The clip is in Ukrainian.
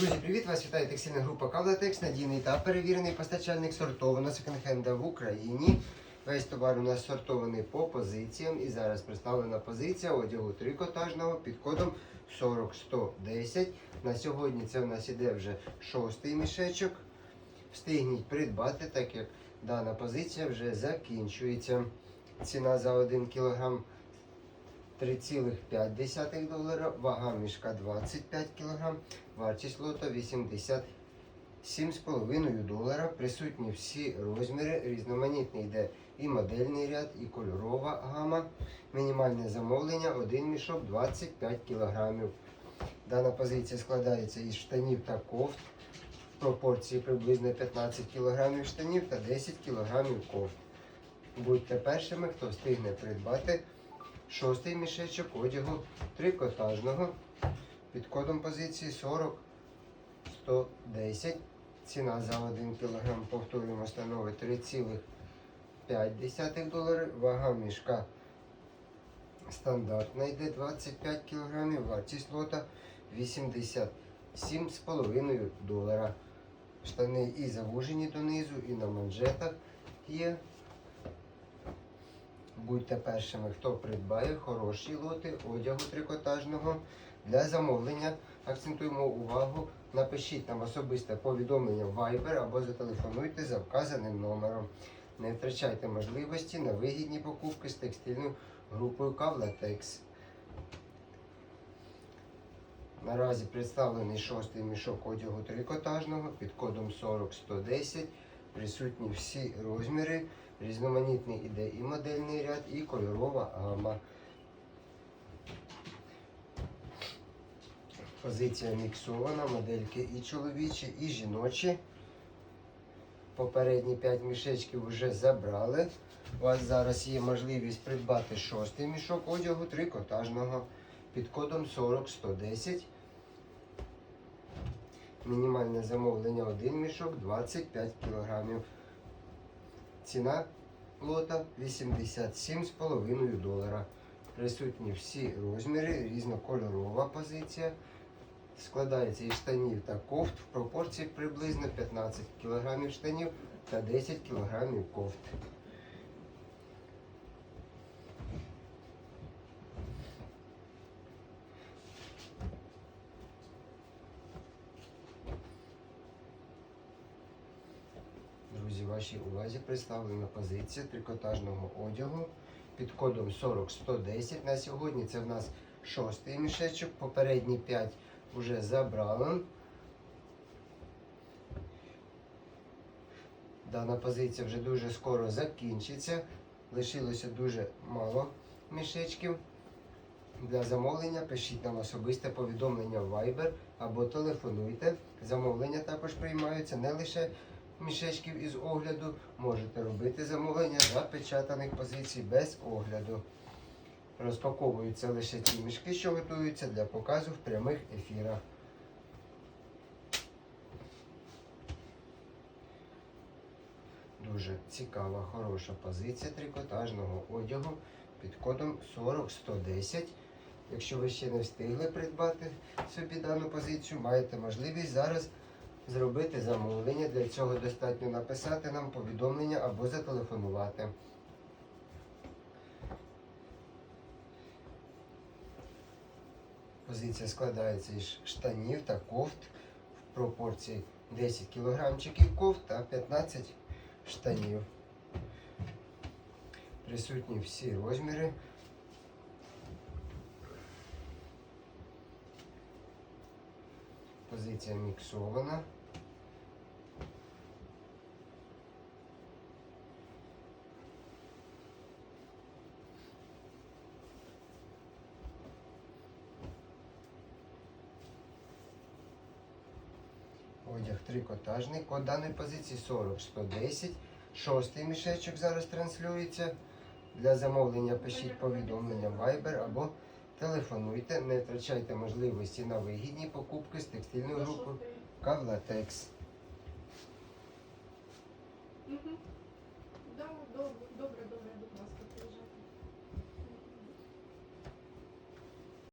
Друзі, привіт! Вас вітає текстильна група Кавлатекс, надійний та перевірений постачальник сортованого секонд-хенда в Україні. Весь товар у нас сортований по позиціям і зараз представлена позиція одягу трикотажного під кодом 40110. На сьогодні це в нас іде вже шостий мішечок. Встигніть придбати, так як дана позиція вже закінчується. Ціна за 1 кг 3,5 долара, вага мішка 25 кг, вартість лота 87,5 долара. Присутні всі розміри, різноманітний йде і модельний ряд, і кольорова гама. Мінімальне замовлення 1 мішок 25 кг. Дана позиція складається із штанів та кофт. В пропорції приблизно 15 кг штанів та 10 кг кофт. Будьте першими, хто встигне придбати шостий мішечок одягу трикотажного під кодом позиції 40 110. Ціна за 1 кг, повторюємо, становить 3,5 долари. Вага мішка стандартна йде 25 кг, вартість лота 87,5 долара. Штани і завужені донизу, і на манжетах є. Будьте першими, хто придбає хороші лоти одягу трикотажного. Для замовлення акцентуємо увагу. Напишіть нам особисте повідомлення в Viber або зателефонуйте за вказаним номером. Не втрачайте можливості на вигідні покупки з текстильною групою Кавлатекс. Наразі представлений шостий мішок одягу трикотажного під кодом 40110. Присутні всі розміри. Різноманітний іде і модельний ряд, і кольорова гама. Позиція міксована, модельки і чоловічі, і жіночі. Попередні 5 мішечків вже забрали. У вас зараз є можливість придбати шостий мішок одягу трикотажного під кодом 40110. Мінімальне замовлення 1 мішок 25 кг. Ціна лота 87,5 долара. Присутні всі розміри, різнокольорова позиція. Складається із штанів та кофт в пропорції приблизно 15 кг штанів та 10 кг кофт. Друзі, вашій увазі представлена позиція трикотажного одягу під кодом 40110. На сьогодні це в нас шостий мішечок. Попередні 5 вже забрали. Дана позиція вже дуже скоро закінчиться. Лишилося дуже мало мішечків. Для замовлення пишіть нам особисте повідомлення в Viber або телефонуйте. Замовлення також приймаються не лише мішечків із огляду. Можете робити замовлення запечатаних позицій без огляду. Розпаковуються лише ті мішки, що готуються для показу в прямих ефірах. Дуже цікава, хороша позиція трикотажного одягу під кодом 40110. Якщо ви ще не встигли придбати собі дану позицію, маєте можливість зараз зробити замовлення. Для цього достатньо написати нам повідомлення або зателефонувати. Позиція складається із штанів та кофт в пропорції 10 кілограмчиків кофт та 15 штанів. Присутні всі розміри. Позиція міксована. Одяг трикотажний. Код даної позиції 40 110. Шостий мішечок зараз транслюється. Для замовлення пишіть повідомлення Viber або телефонуйте. Не втрачайте можливості на вигідні покупки з текстильною групою Кавлатекс. Добре, добре, добре.